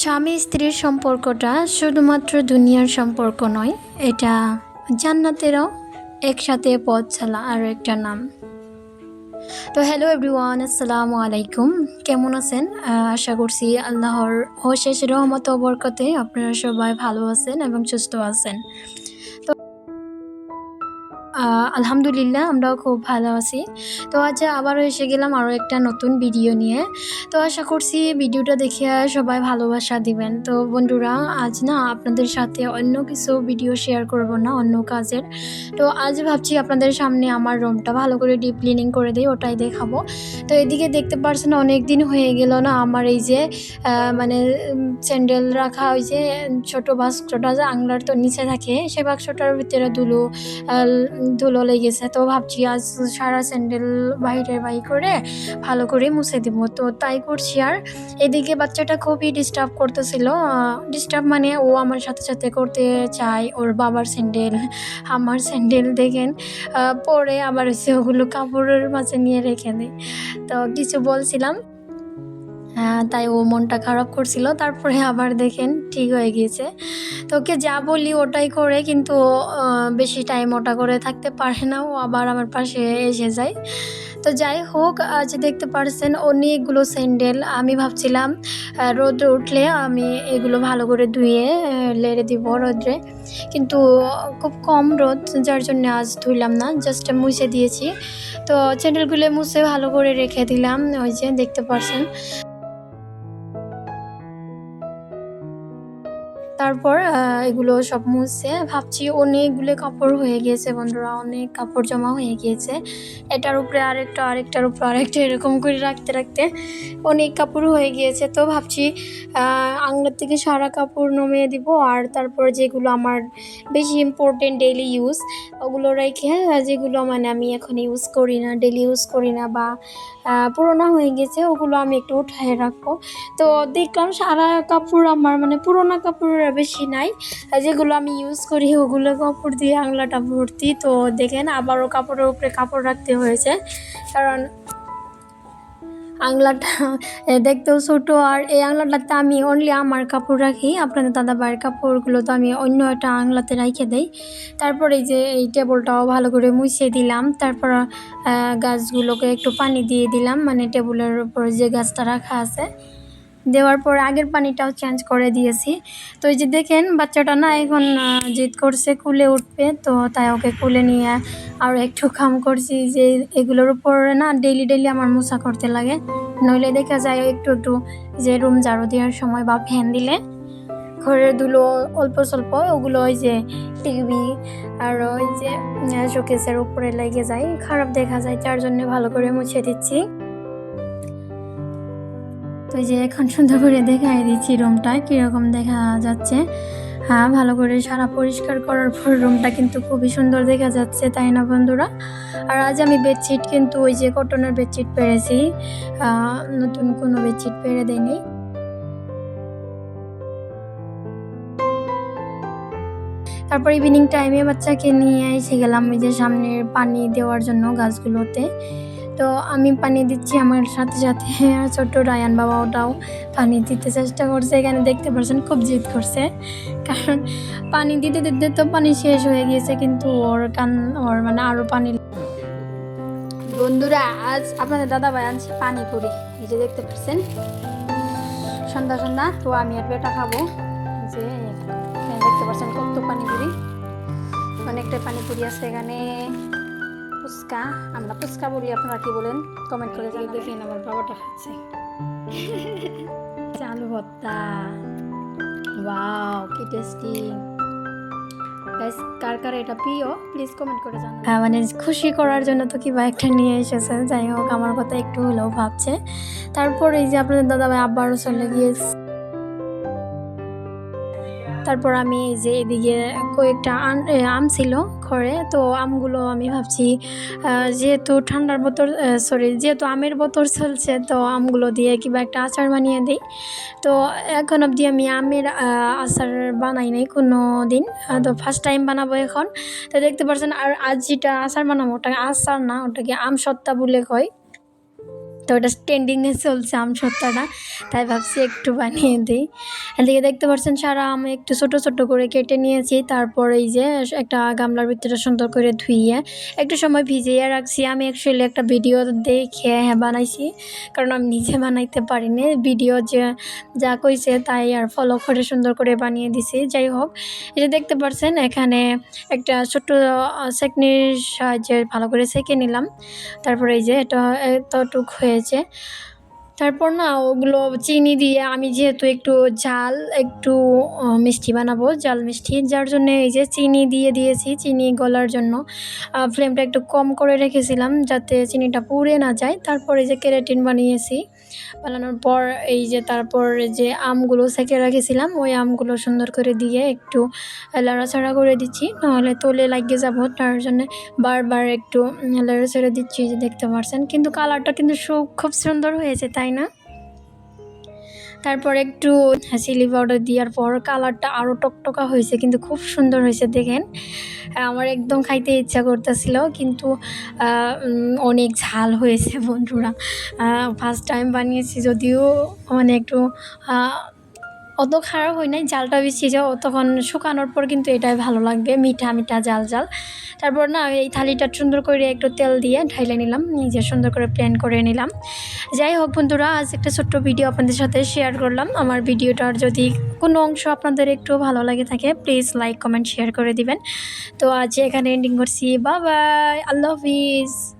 স্বামী স্ত্রীর সম্পর্কটা শুধুমাত্র দুনিয়ার সম্পর্ক নয়, এটা জান্নাতেরও একসাথে পথ চলা আর একটা নাম। তো হ্যালো এভরিওয়ান আসসালামু আলাইকুম। কেমন আছেন? আশা করছি আল্লাহর অশেষ রহমত অবরকতে বরকতে আপনারা সবাই ভালো আছেন এবং সুস্থ আছেন। আলহামদুলিল্লাহ আমরাও খুব ভালো আছি। তো আজ আবারও এসে গেলাম আরও একটা নতুন ভিডিও নিয়ে। তো আশা করছি ভিডিওটা দেখে সবাই ভালোবাসা দিবেন। তো বন্ধুরা আজ না আপনাদের সাথে অন্য কিছু ভিডিও শেয়ার করব না অন্য কাজের। তো আজ ভাবছি আপনাদের সামনে আমার রুমটা ভালো করে ডিপ ক্লিনিং করে দিই ওটাই দেখাবো। তো এদিকে দেখতে পারছেন অনেক দিন হয়ে গেল না আমার এই যে মানে স্যান্ডেল রাখা ওই যে ছোটো বাক্সটা যে আংলার তো নিচে থাকে সে বাক্সটার ভিতরে আহ, ধুলো লেগেছে। তো ভাবছি আজ সারা স্যান্ডেল বাইরে বাই করে ভালো করে মুছে দিব। তো তাই করছি আর। এদিকে বাচ্চাটা খুবই ডিস্টার্ব করতেছিল। ডিস্টার্ব মানে ও আমার সাথে সাথে করতে চায় ওর বাবার স্যান্ডেল, আমার স্যান্ডেল দেখেন। পরে আবার হচ্ছে ওগুলো কাপড়ের মাঝে নিয়ে রেখে দেয়। তো কিছু বলছিলাম। তাই ও মনটা খারাপ করছিল। তারপরে আবার দেখেন ঠিক হয়ে গিয়েছে। তো ওকে যা বলি ওটাই করে, কিন্তু বেশি টাইম ওটা করে থাকতে পারে না। ও আবার আমার পাশে এসে যায়। তো যাই হোক, আজ দেখতে পারছেন অনেকগুলো স্যান্ডেল আমি ভাবছিলাম রোদ্রে উঠলে আমি এগুলো ভালো করে ধুয়ে লেড়ে দিব রোদ্রে। কিন্তু খুব কম রোদ, যার জন্য আজ ধুইলাম না জাস্ট মুছে দিয়েছি। তো স্যান্ডেলগুলো মুছে ভালো করে রেখে দিলাম। ওই যে দেখতে পারছেন। তারপর এগুলো সব মুছে ভাবছি অনেকগুলো কাপড় হয়ে গিয়েছে বন্ধুরা, অনেক কাপড় জমা হয়ে গিয়েছে। এটার উপরে আরেকটা, আরেকটার উপরে আরেকটা এরকম করে রাখতে রাখতে অনেক কাপড় হয়ে গিয়েছে। তো ভাবছি আংলার থেকে সারা কাপড় নমিয়ে দিব আর তারপর যেগুলো আমার বেশি ইম্পর্টেন্ট ডেইলি ইউজ ওগুলো রেখে যেগুলো মানে আমি এখন ইউজ করি না ডেইলি ইউজ করি না বা পুরোনো হয়ে গেছে ওগুলো আমি একটু উঠায় রাখব। তো দেখলাম সারা কাপড় আমার মানে পুরোনো কাপড় বেশি নাই। যেগুলো আমি ইউজ করি, ওগুলো কাপড় দিয়ে আংলাটা ভর্তি। তো দেখেন আবারও কাপড়ের উপরে কাপড় রাখতে হয়েছে। কারণ আংলাটা দেখতেও ছোটো। আর এই আংলাটাতে আমি অনলি আমার কাপড় রাখি। আপনাদের দাদা ভাইয়ের কাপড়গুলো তো আমি অন্য একটা আংলাতে রাখে দেই। তারপর এই যে এই টেবিলটাও ভালো করে মুছিয়ে দিলাম। তারপর গাছগুলোকে একটু পানি দিয়ে দিলাম। মানে টেবিলের উপর যে গাছটা রাখা আছে। দেওয়ার পর আগের পানিটাও চেঞ্জ করে দিয়েছি। তো এই যে দেখেন, বাচ্চাটা না এখন জিদ করছে কুলে উঠবে, তো তাই ওকে কুলে নিয়ে আর একটু কাম করছি যে এগুলোর উপরে না ডেইলি ডেইলি আমার মোছা করতে লাগে। নইলে দেখা যায় একটু একটু যে রুম ঝাড়ু দেওয়ার সময় বা ফ্যান দিলে ঘরের ধুলো অল্প স্বল্প, ওগুলো ওই যে টিভি আর ওই যে শোকেসের উপরে লেগে যায়। খারাপ দেখা যায়, তার জন্য ভালো করে মুছে দিচ্ছি। তো যে এখন সুন্দর করে দেখাই দিচ্ছি রুমটা কীরকম দেখা যাচ্ছে। হ্যাঁ ভালো করে সারা পরিষ্কার করার পর রুমটা কিন্তু খুবই সুন্দর দেখা যাচ্ছে, তাই না বন্ধুরা? আর আজ আমি বেডশিট কিন্তু ওই যে কটনের বেডশিট পেরেছি। নতুন কোনো বেডশিট পেরে দেয়নি তারপর ইভিনিং টাইমে বাচ্চাকে নিয়ে এসে গেলাম ওই যে সামনের পানি দেওয়ার জন্য গাছগুলোতে। তো আমি পানি দিচ্ছি আমার সাথে সাথে। ছোট্ট রায়ান বাবা ওটাও পানি দিতে চেষ্টা করছে। এখানে দেখতে পাচ্ছেন খুব জিদ করছে। কারণ পানি দিতে দিতে তো পানি শেষ হয়ে গিয়েছে, কিন্তু ওর কান, ওর মানে আরও পানি বন্ধুরা, আজ আপনাদের দাদা ভাই আনছে পানি পানিপুরি। এই যে দেখতে পাচ্ছেন সন্ধ্যা সন্ধ্যা, তো আমি আর বেটা খাব। যে দেখতে পাচ্ছেন কত পানি পানিপুরি। অনেকটাই পানিপুরি আছে এখানে। ফুচকা আমরা ফুচকা বলি আপনারা কি বলেন? কমেন্ট করে জানাবেন। দেখেন আমার বাবাটা খাচ্ছে। চালু ভর্তা। ওয়াও কি টেস্টি গাইস কার কার এটা প্রিয় প্লিজ কমেন্ট করে জানাবেন। হ্যাঁ মানে খুশি করার জন্য তো কি বা একটা নিয়ে এসেছে। যাই হোক আমার কথা একটু হলেও ভাবছে। তারপর এই যে আপনাদের দাদা ভাই আব্বারও চলে গিয়েছে। তারপর আমি এই যে এদিকে কয়েকটা আম ছিল ঘরে, তো আমগুলো আমি ভাবছি যেহেতু ঠান্ডার বোতল সরি যেহেতু আমের বোতল চলছে, তো আমগুলো দিয়ে কিবা একটা আচার বানিয়ে দিই। তো এখন অবধি আমি আমের আচার বানাই নাই কোনো দিন তো ফার্স্ট টাইম বানাবো এখন। তো দেখতে পাচ্ছেন আর আজ যেটা আচার বানাবো, ওটা আচার না, ওটাকে আম সত্তা বলে কয়। তো ওটা ট্রেন্ডিংয়ে চলছে আম সত্তাটা, তাই ভাবছি একটু বানিয়ে দিই। এদিকে দেখতে পাচ্ছেন সারা আম একটু ছোট ছোট করে কেটে নিয়েছি, তারপর এই যে একটা গামলার ভিতরে সুন্দর করে ধুইয়ে একটু সময় ভিজিয়ে রাখছি। আমি অ্যাকচুয়ালি একটা ভিডিও দেখে হ্যাঁ বানাইছি, কারণ আমি নিজে বানাইতে পারিনি। ভিডিও যে যা কইছে তাই আর ফলো করে সুন্দর করে বানিয়ে দিছি। যাই হোক এটা দেখতে পাচ্ছেন এখানে একটা ছোট্ট সেকনির সাহায্যে ভালো করে সেঁকে নিলাম। তারপরে এই যে এটা এতটুক হয়েছে তারপর না ওগুলো চিনি দিয়ে আমি যেহেতু একটু ঝাল, একটু মিষ্টি বানাবো জাল মিষ্টি, যার জন্য এই যে চিনি দিয়ে দিয়েছি, চিনি গলার জন্য। ফ্লেমটা একটু কম করে রেখেছিলাম যাতে চিনিটা পুড়ে না যায়। তারপরে যে কেরাটিন বানিয়েছি। বানানোর পর এই যে তারপর যে আমগুলো সেঁকে রেখেছিলাম, ওই আমগুলো সুন্দর করে দিয়ে একটু লাড়াচাড়া করে দিচ্ছি। নাহলে তোলে লাগিয়ে যাব, তার জন্য বারবার একটু লাড়াচাড়া দিচ্ছি যে দেখতে পারছেন কিন্তু কালারটা কিন্তু খুব সুন্দর হয়েছে, তাই না। তারপর একটু চিলি পাউডার দেওয়ার পর কালারটা আরও টকটকা হয়েছে, কিন্তু খুব সুন্দর হয়েছে দেখেন। আমার একদম খাইতে ইচ্ছা করতেছিল, কিন্তু অনেক ঝাল হয়েছে বন্ধুরা। ফার্স্ট টাইম বানিয়েছি যদিও মানে একটু অত খারাপ হয় নাই, জালটা বেশি যাও, তখন শুকানোর পর কিন্তু এটাই ভালো লাগবে, মিঠা মিঠা জাল জাল। তারপর না, এই থালিটা সুন্দর করে একটু তেল দিয়ে ঢাইলে নিলাম, নিজে সুন্দর করে প্ল্যান করে নিলাম। যাই হোক বন্ধুরা, আজ একটা ছোট্ট ভিডিও আপনাদের সাথে শেয়ার করলাম। আমার ভিডিওটার যদি কোনো অংশ আপনাদের একটু ভালো লাগে থাকে প্লিজ লাইক কমেন্ট শেয়ার করে দিবেন। তো আজ এখানে এন্ডিং করছি বাই বাই আল্লাহ হাফিজ।